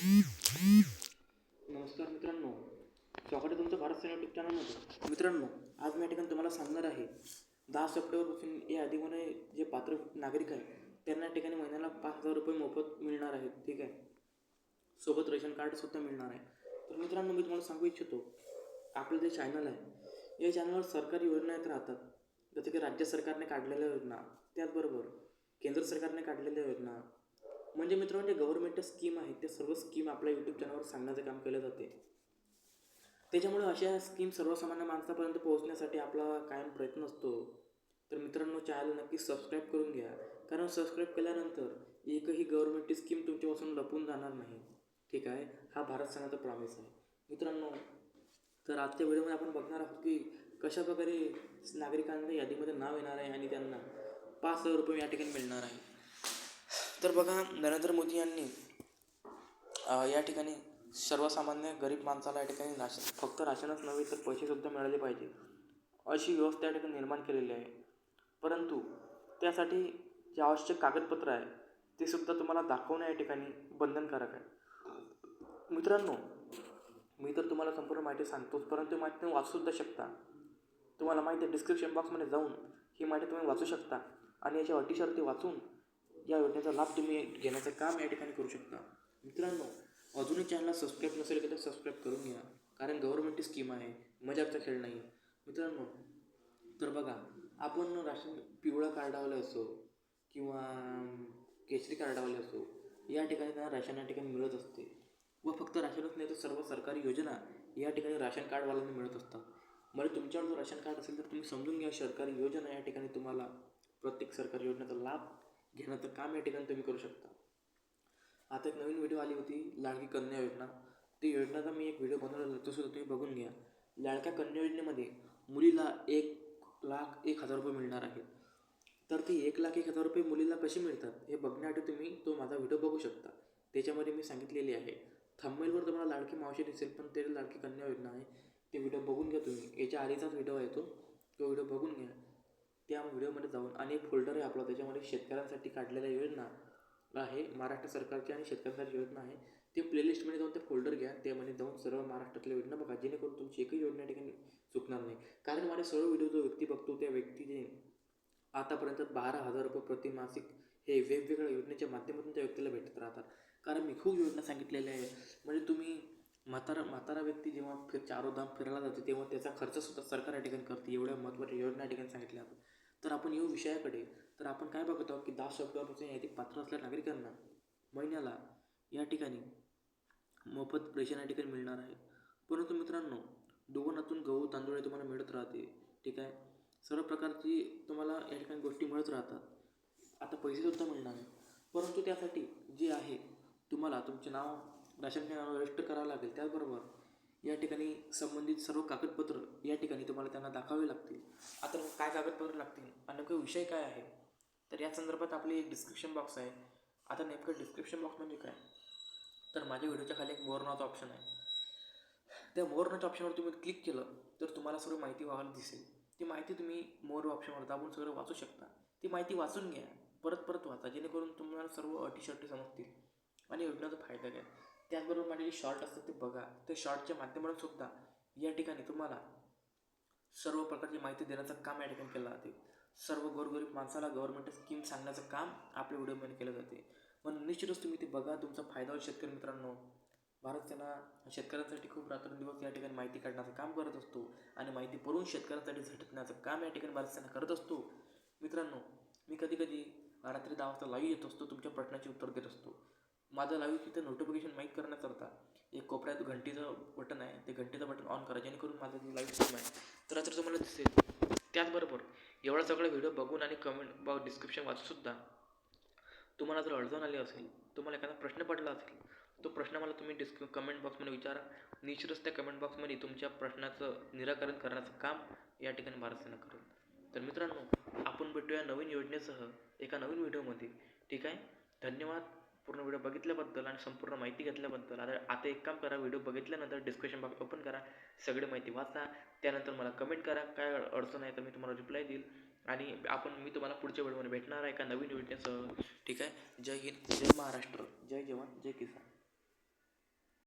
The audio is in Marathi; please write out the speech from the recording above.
नमस्कार मित्रांनो स्वागत आहे तुमचं भारत सेना यूट्यूब चॅनलमध्ये मित्रांनो आज मी या ठिकाणी तुम्हाला सांगणार आहे दहा सप्टेंबरपासून या यादीमध्ये जे पात्र नागरिक आहे त्यांना या ठिकाणी महिन्याला पाच हजार रुपये मोफत मिळणार आहेत ठीक आहे? सोबत रेशन कार्डसुद्धा मिळणार आहे. तर मित्रांनो मी तुम्हाला सांगू इच्छितो आपलं जे चॅनल आहे या चॅनलवर सरकारी योजना येत राहतात. जसं की राज्य सरकारने काढलेल्या योजना त्याचबरोबर केंद्र सरकारने काढलेल्या योजना म्हणजे मित्रांनो जे गव्हर्नमेंटच्या स्कीम आहेत ते सर्व स्कीम आपल्या यूट्यूब चॅनलवर सांगण्याचं काम केलं जाते. त्याच्यामुळे अशा स्कीम सर्वसामान्य माणसापर्यंत पोहोचण्यासाठी आपला कायम प्रयत्न असतो. तर मित्रांनो चॅनल नक्की सबस्क्राईब करून घ्या. कारण सबस्क्राईब केल्यानंतर एकही गव्हर्नमेंटची स्कीम तुमच्यापासून लपून जाणार नाही. ठीक आहे? हा भारत सणाचा प्रॉमिस आहे. मित्रांनो तर आजच्या व्हिडिओमध्ये आपण बघणार आहोत की कशाप्रकारे नागरिकांच्या यादीमध्ये नाव येणार आहे आणि त्यांना पाच हजार रुपये या ठिकाणी मिळणार आहे. तर बघा नरेंद्र मोदी यांनी या ठिकाणी सर्वसामान्य गरीब माणसाला या ठिकाणी राशन फक्त राशनच नव्हे तर पैसेसुद्धा मिळाले पाहिजे. अशी व्यवस्था या ठिकाणी निर्माण केलेली आहे. परंतु त्यासाठी जे आवश्यक कागदपत्र आहे ते सुद्धा तुम्हाला दाखवणं या ठिकाणी बंधनकारक आहे. मित्रांनो मी तर तुम्हाला संपूर्ण माहिती सांगतोच परंतु माहिती तुम्ही वाचूसुद्धा शकता. तुम्हाला माहिती आहे डिस्क्रिप्शन बॉक्समध्ये जाऊन ही माहिती तुम्ही वाचू शकता. आणि याच्या अटी शर्ती वाचून या योजनेचा लाभ तुम्ही घेण्याचं काम या ठिकाणी करू शकता. मित्रांनो अजूनही चॅनलला सबस्क्राईब नसेल की तर सबस्क्राईब करून घ्या. कारण गव्हर्नमेंटची स्कीम आहे. मजाचा खेळ नाही. आहे मित्रांनो तर बघा आपण राशन पिवळा कार्डावाले असो किंवा केसरी कार्डावले असो या ठिकाणी त्यांना राशन या ठिकाणी मिळत असते. व फक्त राशनच नाही तर सर्व सरकारी योजना या ठिकाणी राशन कार्डवाल्यांना मिळत असतात. म्हणजे तुमच्यावर जर राशन कार्ड असेल तर तुम्ही समजून घ्या सरकारी योजना या ठिकाणी तुम्हाला प्रत्येक सरकारी योजनेचा लाभ घेणं तर काम या ठिकाणी तुम्ही करू शकता. आता एक नवीन व्हिडिओ आली होती लाडकी कन्या योजना. ती योजनाचा मी एक व्हिडिओ बनवलेला तो सुद्धा तुम्ही बघून घ्या. लाडक्या कन्या योजनेमध्ये मुलीला एक लाख एक हजार रुपये मिळणार आहेत. तर ती एक लाख एक हजार रुपये मुलीला कशी मिळतात हे बघण्यासाठी तुम्ही तो माझा व्हिडिओ बघू शकता. त्याच्यामध्ये मी सांगितलेली आहे. थंबनेलवर तुम्हाला लाडकी मावशी दिसेल पण ते लाडकी कन्या योजना आहे. ते व्हिडिओ बघून घ्या तुम्ही. याच्या आधीचाच व्हिडिओ आहे तो. तो व्हिडिओ बघून घ्या. त्या व्हिडिओमध्ये जाऊन आणि एक फोल्डर आहे आपला त्याच्यामध्ये शेतकऱ्यांसाठी काढलेल्या योजना आहे महाराष्ट्र सरकारची आणि शेतकऱ्यांसाठी योजना आहे. ते प्लेलिस्टमध्ये जाऊन ते फोल्डर घ्या त्यामध्ये जाऊन सर्व महाराष्ट्रातल्या योजना बघा जेणेकरून तुमची एकही योजना ठिकाणी चुकणार नाही. कारण माझे सर्व व्हिडिओ जो व्यक्ती बघतो त्या व्यक्तीने आतापर्यंत बारा हजार रुपये प्रति मासिक हे वेगवेगळ्या योजनेच्या माध्यमातून त्या व्यक्तीला भेटत राहतात. कारण मी खूप योजना सांगितलेल्या आहे म्हणजे तुम्ही म्हातारा म्हातारा व्यक्ती जेव्हा फिर चारोधाम फिरायला जाते तेव्हा त्याचा खर्चसुद्धा सरकार या ठिकाणी करते. एवढ्या महत्त्वाच्या योजना या ठिकाणी सांगितल्या आपण. तर आपण येऊ विषयाकडे. तर आपण काय बघत आहोत की दहा सप्टेंबरपासून यादी पात्र असलेल्या नागरिकांना महिन्याला या ठिकाणी मोफत रेशन या ठिकाणी मिळणार आहे. परंतु मित्रांनो दुकानातून गहू तांदूळ हे तुम्हाला मिळत राहते. ठीक आहे? सर्व प्रकारची तुम्हाला या ठिकाणी गोष्टी मिळत राहतात. आता पैसेसुद्धा मिळणार आहे परंतु त्यासाठी जे आहे तुम्हाला तुमचे नाव राशन कार्ड रजिस्टर करावं लागेल. त्याचबरोबर या ठिकाणी संबंधित सर्व कागदपत्र या ठिकाणी तुम्हाला त्यांना दाखवावे लागतील. आता काय कागदपत्र लागतील आणि नेमकं विषय काय आहे? तर या संदर्भात आपली एक डिस्क्रिप्शन बॉक्स आहे. आता नेमकं डिस्क्रिप्शन बॉक्स म्हणजे काय? तर माझ्या व्हिडिओच्या खाली एक मोर नावाचा ऑप्शन आहे. त्या मोर नावाच्या ऑप्शनवर तुम्ही क्लिक केलं तर तुम्हाला सर्व माहिती व्हायला दिसेल. ती माहिती तुम्ही मोर ऑप्शनवर दाबून सगळं वाचू शकता. ती माहिती वाचून घ्या. परत परत वाचा जेणेकरून तुम्हाला सर्व अटी शर्टी समजतील आणि योजनेचा फायदा घ्या. त्याचबरोबर माझे जे शॉर्ट असतात ते बघा. ते शॉर्टच्या माध्यमातून सुद्धा या ठिकाणी तुम्हाला सर्व प्रकारची माहिती देण्याचं काम या ठिकाणी केलं जाते. सर्व गोरगरीब माणसाला गव्हर्नमेंट स्कीम सांगण्याचं काम आपल्या व्हिडिओमध्ये केलं जाते. पण निश्चितच तुम्ही ते बघा. तुमचा फायदा होईल शेतकरी मित्रांनो. भारत सेना शेतकऱ्यांसाठी खूप रात्रंदिवस या ठिकाणी माहिती काढण्याचं काम करत असतो आणि माहिती पुरवून शेतकऱ्यांसाठी झटकण्याचं काम या ठिकाणी भारत सेना करत असतो. मित्रांनो मी कधी कधी रात्री दहा वाजता लाईव्ह येत असतो तुमच्या प्रश्नाची उत्तर देत असतो. माझं लाईव्ह तिथं नोटिफिकेशन माहीत करण्याकरता एक कोपऱ्यात घंटीचं बटन आहे. ते घंटीचं बटन ऑन करा जेणेकरून माझं जे लाईव्ह स्ट्रीम आहे तर रात्री तुम्हाला दिसेल. त्याचबरोबर एवढा सगळा व्हिडिओ बघून आणि कमेंट बा डिस्क्रिप्शन वाचूनसुद्धा तुम्हाला जर अडचण आली असेल तुम्हाला एखादा प्रश्न पडला असेल तो प्रश्न मला तुम्ही डिस्क कमेंट बॉक्समध्ये विचारा. निश्चितच त्या कमेंट बॉक्समध्ये तुमच्या प्रश्नाचं निराकरण करण्याचं काम या ठिकाणी भारत सेना करेल. तर मित्रांनो आपण भेटूया नवीन योजनेसह एका नवीन व्हिडिओमध्ये ठीक आहे? धन्यवाद. पूर्ण व्हिडिओ बघितल्याबद्दल आणि संपूर्ण माहिती घेतल्याबद्दल आता आता एक काम करा व्हिडिओ बघितल्यानंतर डिस्क्रिप्शन बॉक्स ओपन करा सगळी माहिती वाचा त्यानंतर मला कमेंट करा काय अडचण आहे तर मी तुम्हाला रिप्लाय देईल. आणि आपण मी तुम्हाला पुढच्या व्हिडिओमध्ये भेटणार आहे एका नवीन योजनेसह ठीक आहे? जय हिंद जय महाराष्ट्र जय जवान जय किसान.